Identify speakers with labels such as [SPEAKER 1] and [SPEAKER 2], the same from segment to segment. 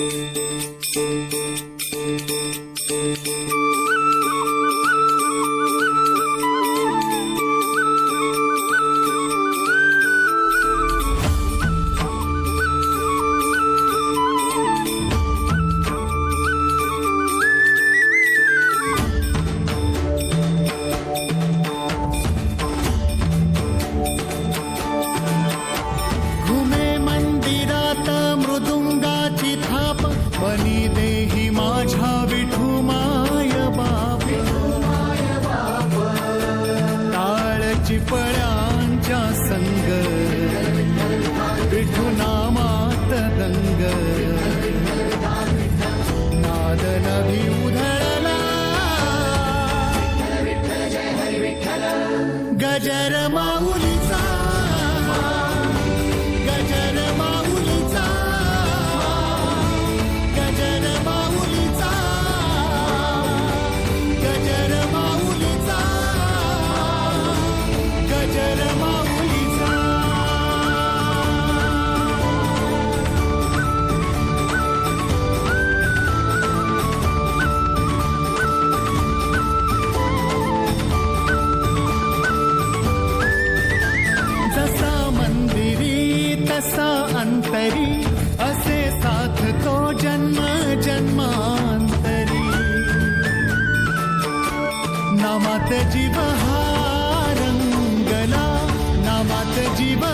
[SPEAKER 1] thank you माझ्या विठुमाय बाप. ताळची पळ्यांच्या असा अंतरी असे साथ तो जन्म जन्मांतरी। नमत जीव हारंगला रंगला नामात जीव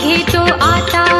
[SPEAKER 2] आगे
[SPEAKER 3] तो आता